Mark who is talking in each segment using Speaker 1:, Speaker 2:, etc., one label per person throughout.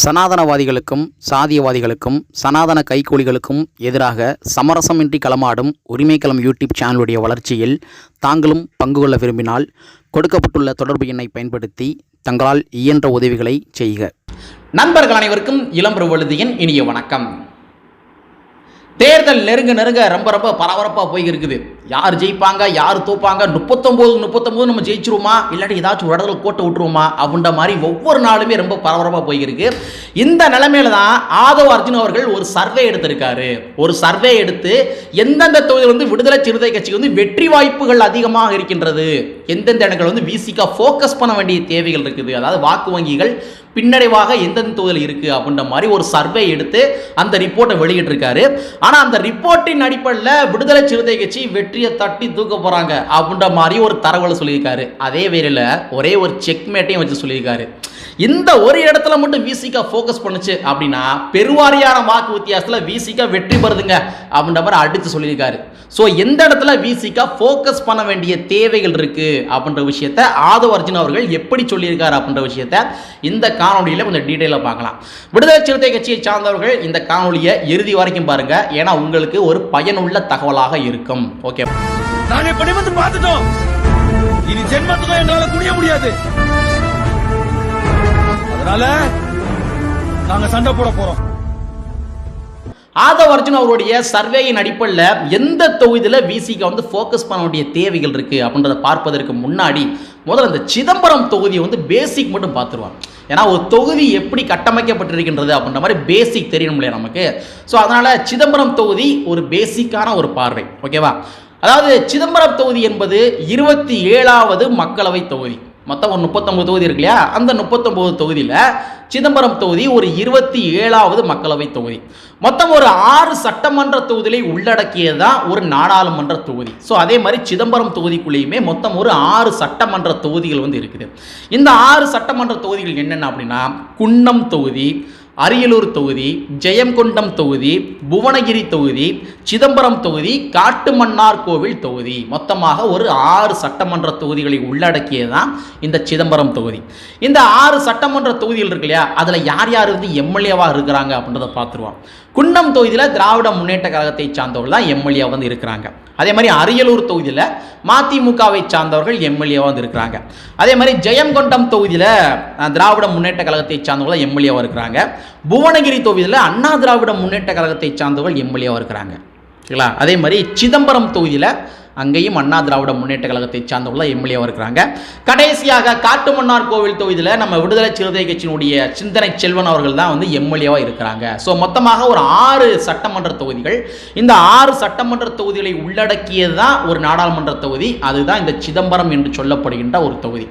Speaker 1: சனாதனவாதிகளுக்கும் சாதியவாதிகளுக்கும் சனாதன கைக்கூலிகளுக்கும் எதிராக சமரசமின்றி களமாடும் உரிமைக்களம் யூடியூப் சேனலுடைய வளர்ச்சியில் தாங்களும் பங்கு கொள்ள விரும்பினால் கொடுக்கப்பட்டுள்ள தொடர்பு எண்ணை பயன்படுத்தி தங்களால் இயன்ற உதவிகளை செய்க.
Speaker 2: நண்பர்கள் அனைவருக்கும் இளம்பெருவழுதியின் இனிய வணக்கம். தேர்தல் நெருங்க நெருங்க ரொம்ப ரொம்ப பரபரப்பாக போய் இருக்குது யார் ஜெயிப்பாங்க யார் தோப்பாங்க? முப்பத்தொம்போது முப்பத்தொம்போது நம்ம ஜெயிச்சிருவோமா? இல்லாட்டி ஏதாச்சும் ஒரு இடத்துல கோட்டை விட்டுருவோமா? அப்படின்ற மாதிரி ஒவ்வொரு நாளுமே ரொம்ப பரபரப்பாக போயிருக்கு இந்த நிலைமையில தான் ஆதவ் அர்ஜுன் அவர்கள் ஒரு சர்வே எடுத்திருக்காரு. ஒரு சர்வே எடுத்து எந்தெந்த தொகுதியில் வந்து விடுதலை சிறுத்தை கட்சிக்கு வந்து வெற்றி வாய்ப்புகள் அதிகமாக இருக்கின்றது எந்தெந்த இடங்கள் வந்து விசிகா ஃபோக்கஸ் பண்ண வேண்டிய தேவைகள் இருக்குது அதாவது வாக்கு வங்கிகள் பின்னடைவாக எந்தெந்த தொகுதியில் இருக்குது அப்படின்ற மாதிரி ஒரு சர்வே எடுத்து அந்த ரிப்போர்ட்டை வெளியிட்டிருக்காரு. ஆனால் அந்த ரிப்போர்ட்டின் அடிப்படையில் விடுதலை சிறுத்தை கட்சி வெற்றி வெற்றியை தட்டி தூக்க போகிறாங்க அப்படின்ற மாதிரி ஒரு தரவுகளை சொல்லியிருக்காரு. அதே வேளையில் ஒரே ஒரு செக்மேட்டையும் வச்சு சொல்லியிருக்காரு. இந்த ஒரு இடத்துல மட்டும் விசிகா ஃபோக்கஸ் பண்ணுச்சு அப்படின்னா பெருவாரியான வாக்கு வித்தியாசத்தில் விசிகா வெற்றி பெறுதுங்க அப்படின்ற மாதிரி அடித்து சொல்லியிருக்காரு. ஸோ எந்த இடத்துல விசிகா ஃபோக்கஸ் பண்ண வேண்டிய தேவைகள் இருக்குது அப்படின்ற விஷயத்த ஆதவ அர்ஜுன் அவர்கள் எப்படி சொல்லியிருக்காரு அப்படின்ற விஷயத்த இந்த காணொலியில் கொஞ்சம் டீட்டெயிலாக பார்க்கலாம். விடுதலை சிறுத்தை கட்சியை சார்ந்தவர்கள் இந்த காணொலியை இறுதி வரைக்கும் பாருங்கள் ஏன்னா உங்களுக்கு ஒரு பயனுள்ள தகவலாக இருக்கும். ஓகே
Speaker 3: நாங்கள் இப்படி வந்து பார்த்துட்டோம். இனி ஜென்மத்துக்கும் எங்களால குனிய முடியாது. அதனால நாங்க சண்டை போட போறோம்.
Speaker 2: ஆதவ் அர்ஜுன் அவருடைய சர்வேயின் அடிப்படையில் எந்த தொகுதியில் விசிக்கு வந்து ஃபோக்கஸ் பண்ண வேண்டிய தேவைகள் இருக்குது அப்படின்றத பார்ப்பதற்கு முன்னாடி முதல்ல இந்த சிதம்பரம் தொகுதியை வந்து பேசிக் மட்டும் பார்த்துருவாங்க. ஏன்னா ஒரு தொகுதி எப்படி கட்டமைக்கப்பட்டிருக்கின்றது அப்படின்ற மாதிரி பேசிக் தெரியணும் இல்லையா நமக்கு? ஸோ அதனால் சிதம்பரம் தொகுதி ஒரு பேசிக்கான ஒரு பார்வை. ஓகேவா அதாவது சிதம்பரம் தொகுதி என்பது இருபத்தி ஏழாவது மக்களவை தொகுதி. மொத்தம் ஒரு முப்பத்தொம்பது தொகுதி இருக்கு இல்லையா? அந்த முப்பத்தொம்பது தொகுதியில் சிதம்பரம் தொகுதி ஒரு இருபத்தி ஏழாவது மக்களவை தொகுதி. மொத்தம் ஒரு ஆறு சட்டமன்ற தொகுதியை உள்ளடக்கியது தான் ஒரு நாடாளுமன்ற தொகுதி. ஸோ அதே மாதிரி சிதம்பரம் தொகுதிக்குள்ளேயுமே மொத்தம் ஒரு ஆறு சட்டமன்ற தொகுதிகள் வந்து இருக்குது. இந்த ஆறு சட்டமன்ற தொகுதிகள் என்னென்ன அப்படின்னா குன்னம் தொகுதி அரியலூர் தொகுதி ஜெயங்கொண்டம் தொகுதி புவனகிரி தொகுதி சிதம்பரம் தொகுதி காட்டுமன்னார் கோவில் தொகுதி. மொத்தமாக ஒரு ஆறு சட்டமன்ற தொகுதிகளை உள்ளடக்கியதுதான் இந்த சிதம்பரம் தொகுதி. இந்த ஆறு சட்டமன்ற தொகுதிகள் இருக்கு இல்லையா? அதில் யார் யார் வந்து எம்எல்ஏவாக இருக்கிறாங்க அப்படின்றத பார்த்துருவோம். குன்னம் தொகுதியில் திராவிட முன்னேற்ற கழகத்தை சார்ந்தவர்கள் தான் எம்எல்ஏ வந்து இருக்கிறாங்க. அதே மாதிரி அரியலூர் தொகுதியில் மதிமுகவை சார்ந்தவர்கள் எம்எல்ஏவாக வந்திருக்கிறாங்க. அதே மாதிரி ஜெயங்கொண்டம் தொகுதியில் திராவிட முன்னேற்ற கழகத்தை சார்ந்தவர்கள் எம்எல்ஏவாக இருக்கிறாங்க. புவனகிரி தொகுதியில் அண்ணா திராவிட முன்னேற்ற கழகத்தை சார்ந்தவர்கள் எம்எல்ஏவாக இருக்கிறாங்க. சரிங்களா? அதே மாதிரி சிதம்பரம் தொகுதியில் அங்கேயும் அண்ணா திராவிட முன்னேற்ற கழகத்தை சார்ந்துள்ள எம்எல்ஏவாக இருக்கிறாங்க. கடைசியாக காட்டுமன்னார் கோவில் தொகுதியில் நம்ம விடுதலை சிறுத்தை கட்சியினுடைய சிந்தனை செல்வன் அவர்கள் தான் வந்து எம்எல்ஏவாக இருக்கிறாங்க. ஸோ மொத்தமாக ஒரு ஆறு சட்டமன்ற தொகுதிகள். இந்த ஆறு சட்டமன்ற தொகுதிகளை உள்ளடக்கியது தான் ஒரு நாடாளுமன்ற தொகுதி. அதுதான் இந்த சிதம்பரம் என்று சொல்லப்படுகின்ற ஒரு தொகுதி.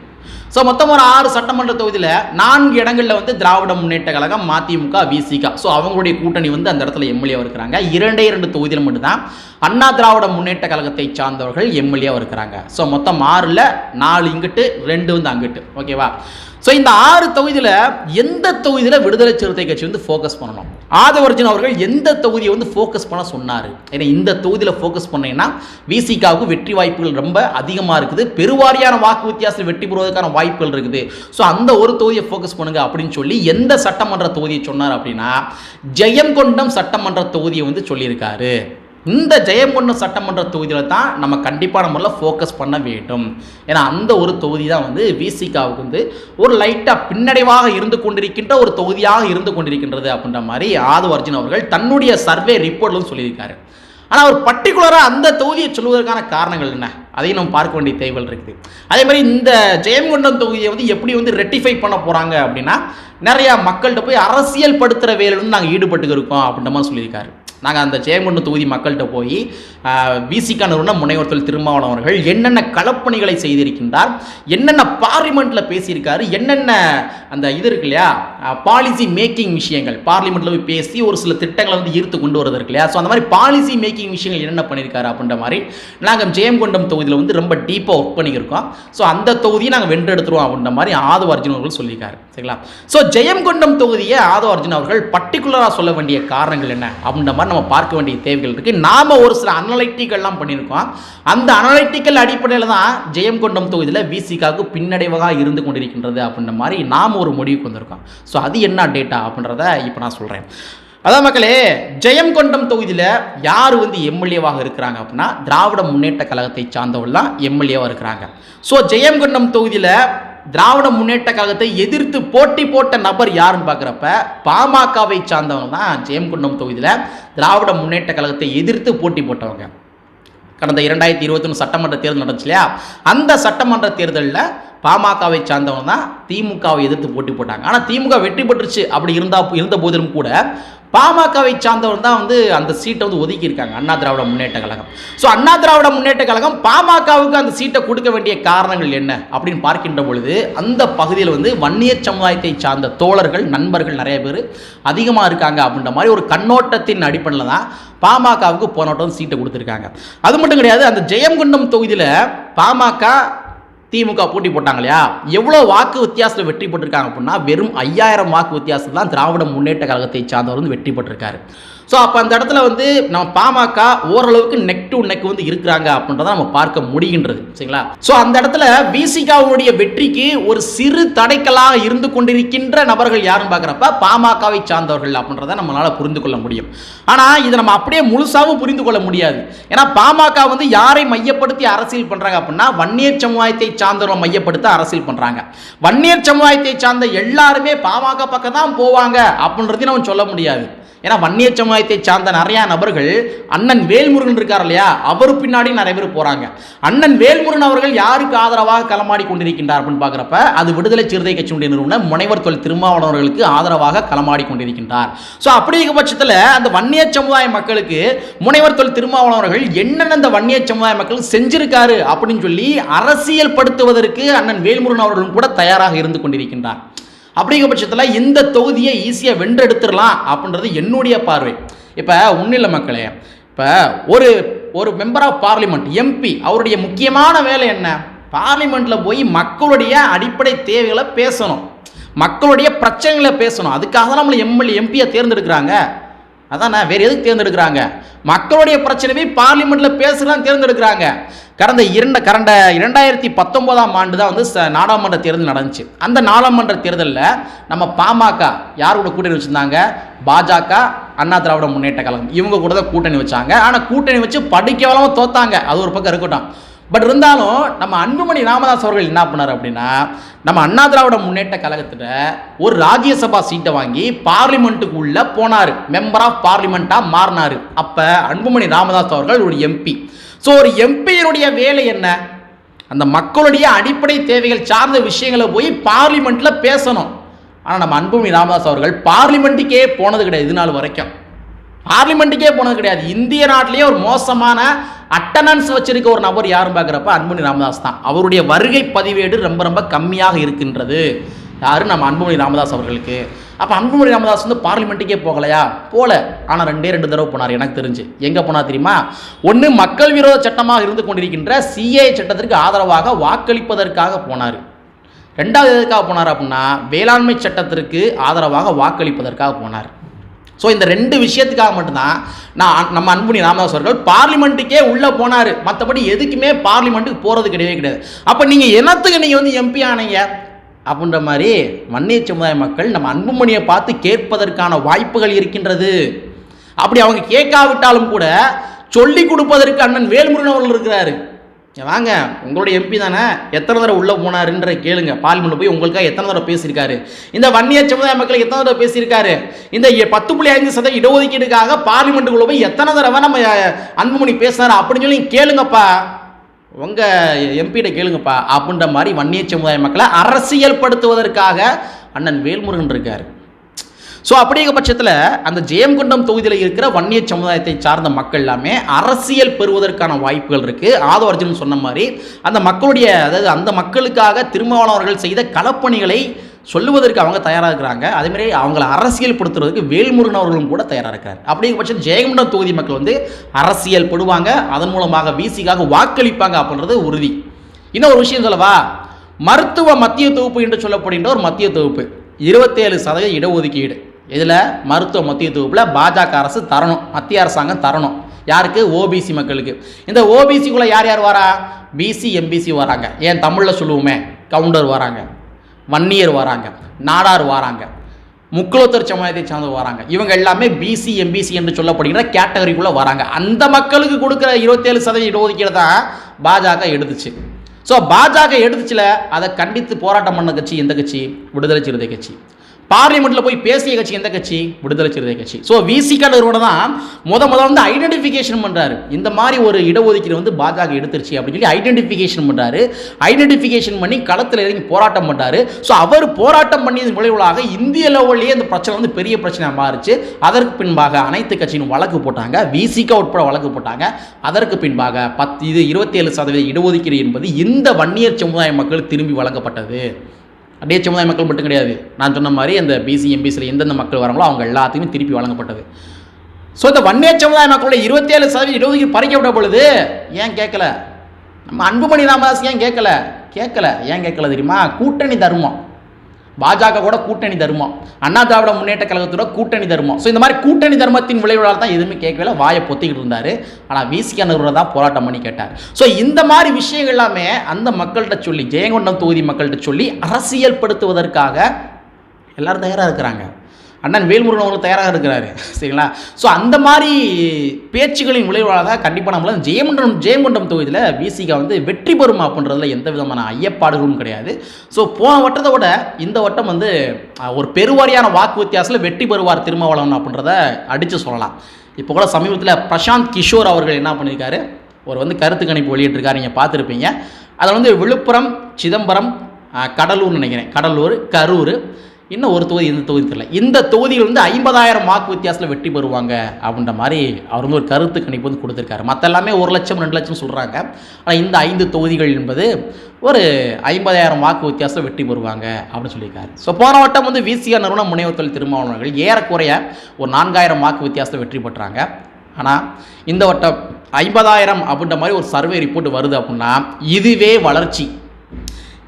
Speaker 2: ஸோ மொத்தம் ஒரு ஆறு சட்டமன்ற தொகுதியில் நான்கு இடங்களில் வந்து திராவிட முன்னேற்ற கழகம் மதிமுக விசிகா ஸோ அவங்களுடைய கூட்டணி வந்து அந்த இடத்துல எம்எல்ஏவாக இருக்கிறாங்க. இரண்டே இரண்டு தொகுதியில் மட்டும்தான் அண்ணா திராவிட முன்னேற்ற கழகத்தை சார்ந்தவர்கள் எம்எல்ஏ இருக்கிறாங்க. ஸோ மொத்தம் ஆறில் நாலு இங்கிட்டு ரெண்டு வந்து அங்கிட்டு. ஓகேவா ஸோ இந்த ஆறு தொகுதியில் எந்த தொகுதியில் விடுதலை சிறுத்தை கட்சி வந்து ஃபோக்கஸ் பண்ணணும்? ஆதவர்ஜன் அவர்கள் எந்த தொகுதியை வந்து ஃபோக்கஸ் பண்ண சொன்னார்? ஏன்னா இந்த தொகுதியில் ஃபோக்கஸ் பண்ணீங்கன்னா விசிகாவுக்கு வெற்றி வாய்ப்புகள் ரொம்ப அதிகமாக இருக்குது. பெருவாரியான வாக்கு வித்தியாசத்தில் வெற்றி பெறுவதற்கான வாய்ப்புகள் இருக்குது. ஸோ அந்த ஒரு தொகுதியை ஃபோக்கஸ் பண்ணுங்க அப்படின்னு சொல்லி எந்த சட்டமன்ற தொகுதியை சொன்னார் அப்படின்னா ஜெயங்கொண்டம் சட்டமன்ற தொகுதியை வந்து சொல்லியிருக்காரு. இந்த ஜெயங்கொண்டம் சட்டமன்ற தொகுதியில் தான் நம்ம கண்டிப்பான முறையில் ஃபோக்கஸ் பண்ண வேண்டும். ஏன்னா அந்த ஒரு தொகுதி தான் வந்து விசிகாவுக்கு வந்து ஒரு லைட்டாக பின்னடைவாக இருந்து கொண்டிருக்கின்ற ஒரு தொகுதியாக இருந்து கொண்டிருக்கின்றது அப்படின்ற மாதிரி ஆதவ அர்ஜுன் அவர்கள் தன்னுடைய சர்வே ரிப்போர்ட்லும் சொல்லியிருக்காரு. ஆனால் அவர் பர்டிகுலராக அந்த தொகுதியை சொல்வதற்கான காரணங்கள் என்ன? அதையும் நம்ம பார்க்க வேண்டிய தேவைகள் இருக்குது. அதே மாதிரி இந்த ஜெயங்கொண்டம் தொகுதியை வந்து எப்படி வந்து ரெட்டிஃபை பண்ண போகிறாங்க அப்படின்னா நிறையா மக்கள்கிட்ட போய் அரசியல் படுத்துகிற வேலையில் நாங்கள் ஈடுபட்டு இருக்கோம் அப்படின்ற மாதிரி சொல்லியிருக்காரு. நாங்கள் அந்த ஜெயங்கொண்டம் தொகுதி மக்கள்கிட்ட போய் விசிகா நிறுவன முனைவர் திருமாவளவன் அவர்கள் என்னென்ன களப்பணிகளை செய்திருக்கின்றார் என்னென்ன பார்லிமெண்ட்டில் பேசியிருக்காரு என்னென்ன அந்த இது இருக்கு இல்லையா பாலிசி மேக்கிங் விஷயங்கள். பார்லிமெண்ட்டில் போய் பேசி ஒரு சில திட்டங்களை வந்து ஈர்த்து கொண்டு வரது இருக்கு இல்லையா. ஸோ அந்த மாதிரி பாலிசி மேக்கிங் விஷயங்கள் என்னென்ன பண்ணியிருக்காரு அப்படின்ற மாதிரி நாங்கள் ஜெயங்கொண்டம் தொகுதியில் வந்து ரொம்ப டீப்பாக ஒர்க் பண்ணியிருக்கோம். ஸோ அந்த தொகுதியை நாங்கள் வென்றெடுத்துருவோம் அப்படின்ற மாதிரி ஆதவ அர்ஜுன் அவர்கள் சொல்லியிருக்காரு. சரிங்களா? ஸோ ஜெயங்கொண்டம் தொகுதியை ஆதவ அர்ஜுன் அவர்கள் பர்டிகுலராக சொல்ல வேண்டிய காரணங்கள் என்ன அப்படின்ற மாதிரி நம்ம பார்க்க வேண்டிய தேவைகள் இருக்குது நாம் ஒரு சில அனலைட்டிக்கெல்லாம் பண்ணியிருக்கோம். அந்த அனலைட்டிக்கல் அடிப்படையில் தான் ஜெயம் கொண்டம் தொகுதியில் விசிகாவுக்கு பின்னடைவாக இருந்து கொண்டிருக்கின்றது அப்படின்ற மாதிரி நாம் ஒரு முடிவுக்கு வந்திருக்கோம். ஸோ அது என்ன டேட்டா அப்படின்றத இப்போ நான் சொல்கிறேன் அதான் மக்களே ஜெயம் கொண்டம் தொகுதியில் யார் வந்து எம்எல்ஏவாக இருக்கிறாங்க அப்படின்னா திராவிட முன்னேற்ற கழகத்தை சார்ந்தவர்கள்லாம் எம்எல்ஏவாக இருக்கிறாங்க. ஸோ ஜெயம் கொண்டம் தொகுதியில் திராவிட முன்னேற்ற கழகத்தை எதிர்த்து போட்டி போட்ட நபர் யாருன்னு பார்க்குறப்ப பாமகவை சார்ந்தவங்க தான் ஜெயம்குண்டம் தொகுதியில் திராவிட முன்னேற்ற கழகத்தை எதிர்த்து போட்டி போட்டவங்க. கடந்த இரண்டாயிரத்தி இருபத்தொன்று சட்டமன்ற தேர்தல் நடந்துச்சு இல்லையா? அந்த சட்டமன்ற தேர்தலில் பாமகவை சார்ந்தவங்க தான் திமுகவை எதிர்த்து போட்டி போட்டாங்க. ஆனால் திமுக வெற்றி பெற்றுச்சு. அப்படி இருந்தா இருந்த போதிலும் கூட பாமகவை சார்ந்தவர் தான் வந்து அந்த சீட்டை வந்து ஒதுக்கியிருக்காங்க அண்ணா திராவிட முன்னேற்ற கழகம். ஸோ அண்ணா திராவிட முன்னேற்ற கழகம் பாமகவுக்கு அந்த சீட்டை கொடுக்க வேண்டிய காரணங்கள் என்ன அப்படின்னு பார்க்கின்ற பொழுது அந்த பகுதியில் வந்து வன்னியர் சமுதாயத்தை சார்ந்த தோழர்கள் நண்பர்கள் நிறைய பேர் அதிகமாக இருக்காங்க அப்படின்ற மாதிரி ஒரு கண்ணோட்டத்தின் அடிப்படையில் தான் பாமகவுக்கு போனோட்டம் சீட்டை கொடுத்துருக்காங்க. அது மட்டும் கிடையாது அந்த ஜெயங்குண்டம் தொகுதியில் பாமக திமுக போட்டி போட்டாங்க இல்லையா? எவ்வளோ வாக்கு வித்தியாசத்தில் வெற்றி பெற்றிருக்காங்க அப்படின்னா வெறும் ஐயாயிரம் வாக்கு வித்தியாசத்தில் தான் திராவிட முன்னேற்ற கழகத்தை சார்ந்தவர் வந்து வெற்றி பெற்றிருக்காரு. ஸோ அப்போ அந்த இடத்துல வந்து நம்ம பாமக ஓரளவுக்கு நெக் டு நெக் வந்து இருக்கிறாங்க அப்படின்றத நம்ம பார்க்க முடிகின்றது. சரிங்களா? ஸோ அந்த இடத்துல விசிகாவுடைய வெற்றிக்கு ஒரு சிறு தடைக்கலாக இருந்து கொண்டிருக்கின்ற நபர்கள் யாருன்னு பார்க்குறப்ப பாமகவை சார்ந்தவர்கள் அப்படின்றத நம்மளால் புரிந்து கொள்ள முடியும். ஆனால் இதை நம்ம அப்படியே முழுசாகவும் புரிந்து கொள்ள முடியாது. ஏன்னா பாமக வந்து யாரை மையப்படுத்தி அரசியல் பண்ணுறாங்க அப்படின்னா வன்னியர் சமுதாயத்தை சார்ந்தவர்கள் மையப்படுத்த அரசியல் பண்ணுறாங்க வன்னியர் சமுதாயத்தை சார்ந்த எல்லாருமே பாமக பக்கம் தான் போவாங்க அப்படின்றதையும் நம்ம சொல்ல முடியாது. ஏன்னா வன்னியர் சமுதாயத்தை சார்ந்த நிறையா நபர்கள் அண்ணன் வேல்முருகன் இருக்கார் இல்லையா? அவர் பின்னாடி நிறைய பேர் போகிறாங்க அண்ணன் வேல்முருகன் அவர்கள் யாருக்கு ஆதரவாக களமாடி கொண்டிருக்கின்றார் அப்படின்னு பார்க்குறப்ப அது விடுதலை சிறுத்தை கட்சியினுடைய நிறுவனம் முனைவர் தொல் திருமாவளவர்களுக்கு ஆதரவாக களமாடி கொண்டிருக்கின்றார். ஸோ அப்படிங்கிற பட்சத்தில் அந்த வன்னிய சமுதாய மக்களுக்கு முனைவர் தொல் திருமாவளவர்கள் என்னென்ன அந்த வன்னிய சமுதாய மக்கள் செஞ்சிருக்காரு அப்படின்னு சொல்லி அரசியல் படுத்துவதற்கு அண்ணன் வேல்முருகன் அவர்களும் கூட தயாராக இருந்து கொண்டிருக்கின்றார். அப்படிங்கிற பட்சத்தில் இந்த தொகுதியை ஈஸியாக வென்றெடுத்துடலாம் அப்படின்றது என்னுடைய பார்வை. இப்போ உன்னில மக்களே இப்போ ஒரு ஒரு மெம்பர் ஆஃப் பார்லிமெண்ட் எம்பி அவருடைய முக்கியமான வேலை என்ன? பார்லிமெண்ட்டில் போய் மக்களுடைய அடிப்படை தேவைகளை பேசணும். மக்களுடைய பிரச்சனைகளை பேசணும். அதுக்காக தான் நம்மளை எம்எல்ஏ எம்பியை தேர்ந்தெடுக்கிறாங்க. அதானே வேறு எதுக்கு தேர்ந்தெடுக்கிறாங்க? மக்களுடைய பிரச்சனையை பார்லிமெண்ட்டில் பேசுகிறான் தேர்ந்தெடுக்கிறாங்க. கடந்த இரண்ட கடந்த இரண்டாயிரத்தி பத்தொம்போதாம் ஆண்டு தான் வந்து ச- நாடாளுமன்ற தேர்தல் நடந்துச்சு. அந்த நாடாளுமன்ற தேர்தலில் நம்ம பாமக யார் கூட கூட்டணி வச்சுருந்தாங்க? பாஜக அண்ணா திராவிட முன்னேற்ற கழகம். இவங்க கூட தான் கூட்டணி வச்சாங்க. ஆனால் கூட்டணி வச்சு படிக்கவளமாக தோத்தாங்க. அது ஒரு பக்கம் இருக்கட்டும். பட் இருந்தாலும் நம்ம அன்புமணி ராமதாஸ் அவர்கள் என்ன பண்ணார் அப்படின்னா நம்ம அண்ணா திராவிட முன்னேற்ற கழகத்தில் ஒரு ராஜ்யசபா சீட்டை வாங்கி பார்லிமெண்ட்டுக்கு உள்ளே போனார். மெம்பர் ஆஃப் பார்லிமெண்ட்டாக மாறினார். அப்போ அன்புமணி ராமதாஸ் அவர்கள் ஒரு எம்பி ஸோ ஒரு எம்பியினுடைய வேலை என்ன? அந்த மக்களுடைய அடிப்படை தேவைகள் சார்ந்த விஷயங்களை போய் பார்லிமெண்ட்டில் பேசணும். ஆனால் நம்ம அன்புமணி ராமதாஸ் அவர்கள் பார்லிமெண்ட்டுக்கே போனது கிடையாது இது நாள் வரைக்கும். பார்லிமெண்ட்டுக்கே போனது கிடையாது. இந்திய நாட்டிலேயே ஒரு மோசமான அட்டனன்ஸ் வச்சிருக்க ஒரு நபர் யாரும் பார்க்குறப்ப அன்புமணி ராமதாஸ் தான். அவருடைய வருகை பதிவேடு ரொம்ப ரொம்ப கம்மியாக இருக்கின்றது. யாரு? நம்ம அன்புமணி ராமதாஸ் அவர்களுக்கு. அப்போ அன்புமணி ராமதாஸ் வந்து பார்லிமெண்ட்டுக்கே போகலையா? போகல ஆனால் ரெண்டே ரெண்டு தடவை போனார் எனக்கு தெரிஞ்சு. எங்கே போனால் தெரியுமா? ஒன்று மக்கள் விரோத சட்டமாக இருந்து கொண்டிருக்கின்ற சிஏ சட்டத்திற்கு ஆதரவாக வாக்களிப்பதற்காக போனார். ரெண்டாவது எதுக்காக போனார் அப்படின்னா வேளாண்மை சட்டத்திற்கு ஆதரவாக வாக்களிப்பதற்காக போனார். ஸோ இந்த ரெண்டு விஷயத்துக்காக மட்டும்தான் நான் நம்ம அன்புணி ராமதாஸ் அவர்கள் பார்லிமெண்ட்டுக்கே உள்ளே போனார். மற்றபடி எதுக்குமே பார்லிமெண்ட்டுக்கு போகிறது கிடையவே கிடையாது. அப்போ நீங்கள் என்னத்துக்கு நீங்கள் வந்து எம்பி ஆனீங்க? அப்படின்ற மாதிரி வன்னியர் சமுதாய மக்கள் நம்ம அன்புமணியை பார்த்து கேட்பதற்கான வாய்ப்புகள் இருக்கின்றது. அப்படி அவங்க கேட்காவிட்டாலும் கூட சொல்லி கொடுப்பதற்கு அண்ணன் வேல்முருகன் அவர்கள் இருக்கிறாரு. வாங்க. உங்களுடைய எம்பி தானே? எத்தனை தடவை உள்ளே போனாருன்ற கேளுங்க. பார்லிமெண்ட் போய் உங்களுக்காக எத்தனை தடவை பேசியிருக்காரு? இந்த வன்னியர் சமுதாய மக்கள் எத்தனை தடவை பேசியிருக்காரு? இந்த பத்து புள்ளி ஐந்து சதவீத இடஒதுக்கீடுக்காக பார்லிமெண்ட்டுக்குள்ளே போய் எத்தனை தடவை நம்ம அன்புமணி பேசினார்? அப்படின்னு சொல்லி கேளுங்கப்பா. உங்கள் எம்பிகிட்ட கேளுங்கப்பா. அப்படின்ற மாதிரி வன்னியர் சமுதாய மக்களை அரசியல்படுத்துவதற்காக அண்ணன் வேல்முருகன் இருக்கார். ஸோ அப்படிங்கிற பட்சத்தில் அந்த ஜெயங்குண்டம் தொகுதியில் இருக்கிற வன்னிய சமுதாயத்தை சார்ந்த மக்கள் எல்லாமே அரசியல் பெறுவதற்கான வாய்ப்புகள் இருக்குது ஆதவ சொன்ன மாதிரி அந்த மக்களுடைய அதாவது அந்த மக்களுக்காக திருமாவளவர்கள் செய்த களப்பணிகளை சொல்லுவதற்கு அவங்க தயாராக இருக்கிறாங்க. அதேமாதிரி அவங்களை அரசியல் படுத்துறதுக்கு வேல்முருகன் அவர்களும் கூட தயாராக இருக்கிறார் அப்படிங்கிற பட்சம் ஜெயங்குண்டம் தொகுதி மக்கள் வந்து அரசியல் படுவாங்க அதன் மூலமாக வீசிக்காக வாக்களிப்பாங்க அப்படின்றது உறுதி. இன்னும் ஒரு விஷயம் சொல்லவா? மருத்துவ மத்திய தொகுப்பு என்று சொல்லப்படுகின்ற ஒரு மத்திய தொகுப்பு. இருபத்தேழு சதவீத இடஒதுக்கீடு. இதில் மருத்துவ மத்திய தொகுப்பில் பாஜக அரசு தரணும். மத்திய அரசாங்கம் தரணும். யாருக்கு? ஓபிசி மக்களுக்கு. இந்த ஓபிசிக்குள்ளே யார் யார் வரா? பிசி எம்பிசி வராங்க. ஏன் தமிழில் சொல்லுவோமே? கவுண்டர் வராங்க. வன்னியர் வராங்க. நாடார் வராங்க. முக்குலத்தர் சமுதாயத்தை சார்ந்து வராங்க. இவங்க எல்லாமே பிசி எம்பிசி என்று சொல்லப்படுகிற கேட்டகரிக்குள்ளே வராங்க. அந்த மக்களுக்கு கொடுக்குற இருபத்தேழு சதவீத இடஒதுக்கீடு தான் பாஜக எடுத்துச்சு. ஸோ பாஜக எடுத்துச்சுல அதை கண்டித்து போராட்டம் பண்ண கட்சி எந்த கட்சி? விடுதலை சிறுத்தை கட்சி. பார்லிமெண்ட்டில் போய் பேசிய கட்சி எந்த கட்சி? விடுதலை சிறுத்தை கட்சி. ஸோ விசிக நிறுவனம் தான் முத முதல் வந்து ஐடென்டிஃபிகேஷன் பண்ணுறாரு இந்த மாதிரி ஒரு இடஒதுக்கீடு வந்து பாஜக எடுத்துருச்சு அப்படின்னு சொல்லி ஐடென்டிஃபிகேஷன் பண்ணுறாரு ஐடென்டிஃபிகேஷன் பண்ணி களத்தில் இறங்கி போராட்டம் பண்ணுறாரு ஸோ அவர் போராட்டம் பண்ணியது விளைவுகளாக இந்திய லெவல்லையே இந்த பிரச்சனை வந்து பெரிய பிரச்சனையாக மாறிச்சு. அதற்கு பின்பாக அனைத்து கட்சியும் வழக்கு போட்டாங்க. விசிக உட்பட வழக்கு போட்டாங்க. அதற்கு பின்பாக பத்து இது இருபத்தேழு சதவீத இடஒதுக்கீடு என்பது இந்த வன்னியர் சமுதாய மக்கள் திரும்பி வழங்கப்பட்டது. அப்படியே சமுதாய மக்கள் மட்டும் கிடையாது. நான் சொன்ன மாதிரி அந்த பிசி எம்பிசியில் எந்தெந்த மக்கள் வராங்களோ அவங்க எல்லாத்துக்குமே திருப்பி வழங்கப்பட்டது. ஸோ இந்த வன்னிய சமுதாய மக்களுடைய இருபத்தேழு சதவீத இடஒதுக்கீடு பறிக்கப்பட்ட பொழுது ஏன் கேட்கல? நம்ம அன்புமணி ராமதாஸ் ஏன் கேட்கல? கேட்கல. ஏன் கேட்கல தெரியுமா? கூட்டணி தர்மம் பாஜக கூட கூட்டணி தர்மம் அண்ணா திராவிட முன்னேற்ற கழகத்தோட கூட்டணி தர்மம் ஸோ இந்த மாதிரி கூட்டணி தர்மத்தின் விளைவுகளால் தான் எதுவுமே கேட்கல வாயை பொத்திக்கிட்டு இருந்தார். ஆனால் விசிக நிறுவனம் தான் போராட்டம் பண்ணி கேட்டார். ஸோ இந்த மாதிரி விஷயங்கள் எல்லாமே அந்த மக்கள்கிட்ட சொல்லி ஜெயங்கொண்டம் தொகுதி மக்கள்கிட்ட சொல்லி அரசியல்படுத்துவதற்காக எல்லாரும் தயாராக இருக்கிறாங்க. அண்ணன் வேல்முருகன் அவர்கள் தயாராக இருக்கிறாரு. சரிங்களா? ஸோ அந்த மாதிரி பேச்சுகளின் விளைவாக கண்டிப்பாக நம்மள ஜெயமண்டம் ஜெயமண்டம் தொகுதியில் விசிகா வந்து வெற்றி பெறுமா அப்படின்றதுல எந்த விதமான ஐயப்பாடுகளும் கிடையாது. ஸோ போன வட்டத்தை விட இந்த வட்டம் வந்து ஒரு பெருவாரியான வாக்கு வித்தியாசத்தில் வெற்றி பெறுவார் திருமாவளவன் அப்படின்றத அடித்து சொல்லலாம். இப்போ கூட சமீபத்தில் பிரசாந்த் கிஷோர் அவர்கள் என்ன பண்ணியிருக்காரு? ஒரு வந்து கருத்து கணிப்பு வெளியிட்டிருக்காரு. நீங்கள் பார்த்துருப்பீங்க. அதில் வந்து விழுப்புரம் சிதம்பரம் கடலூர்னு கடலூர் நினைக்கிறேன். கடலூர் கரூர் இன்னும் ஒரு தொகுதி எந்த தொகுதி தெரியல. இந்த தொகுதியில் வந்து ஐம்பதாயிரம் வாக்கு வித்தியாசத்தில் வெற்றி பெறுவாங்க அப்படின்ற மாதிரி அவர் வந்து ஒரு கருத்து கணிப்பு வந்து கொடுத்துருக்காரு. மற்ற எல்லாமே ஒரு லட்சம் ரெண்டு லட்சம் சொல்கிறாங்க ஆனால் இந்த ஐந்து தொகுதிகள் என்பது ஒரு ஐம்பதாயிரம் வாக்கு வித்தியாசத்தில் வெற்றி பெறுவாங்க அப்படின்னு சொல்லியிருக்காரு. ஸோ போன வட்டம் வந்து விசிஆர் நிறுவனம் முனைவர் தொழில் திருமாவளவர்கள் ஏறக்குறைய ஒரு நான்காயிரம் வாக்கு வித்தியாசத்தில் வெற்றி பெற்றாங்க. ஆனால் இந்த வட்டம் ஐம்பதாயிரம் அப்படின்ற மாதிரி ஒரு சர்வே ரிப்போர்ட் வருது அப்படின்னா இதுவே வளர்ச்சி.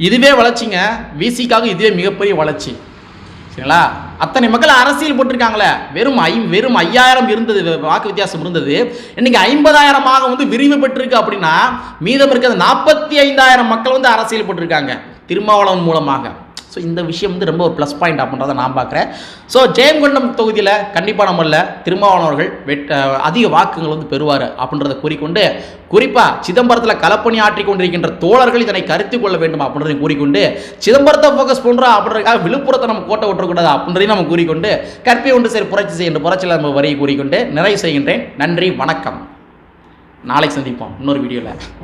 Speaker 2: இதுவே வளர்ச்சிங்க. விசிக்காக இதுவே மிகப்பெரிய வளர்ச்சி. சரிங்களா? அத்தனை மக்கள் அரசியல் போட்டிருக்காங்களே. வெறும் ஐ வெறும் ஐயாயிரம் இருந்தது வாக்கு வித்தியாசம் இருந்தது. இன்னைக்கு ஐம்பதாயிரமாக வந்து விரிவு பெற்றிருக்கு அப்படின்னா மீதம் இருக்கிற நாற்பத்தி ஐந்தாயிரம் மக்கள் வந்து அரசியல் போட்டிருக்காங்க. திருமாவளவன் மூலமாக. ஸோ இந்த விஷயம் வந்து ரொம்ப ஒரு ப்ளஸ் பாயிண்ட் அப்படின்றத நான் பார்க்குறேன். ஸோ ஜெயங்கொண்டம் தொகுதியில் கண்டிப்பாக நம்மளில் திருமாவளவன் அவர்கள் வெட் அதிக வாக்குகள் வந்து பெறுவார் அப்படின்றத கூறிக்கொண்டு குறிப்பாக சிதம்பரத்தில் களப்பணி ஆற்றி கொண்டிருக்கின்ற தோழர்கள் இதனை கருத்து கொள்ள வேண்டும் அப்படின்றதையும் கூறிக்கொண்டு சிதம்பரத்தை ஃபோக்கஸ் பண்ணுறோம் அப்படின்றதுக்காக விழுப்புரத்தை நம்ம கோட்டை விட்டுறக்கூடாது அப்படின்றதையும் நம்ம கூறிக்கொண்டு கற்பை ஒன்று சரி புரட்சி செய்கின்ற புரட்சியில் நம்ம வரியை கூறிக்கொண்டு நிறைவு செய்கின்றேன். நன்றி வணக்கம். நாளைக்கு சந்திப்போம் இன்னொரு வீடியோவில்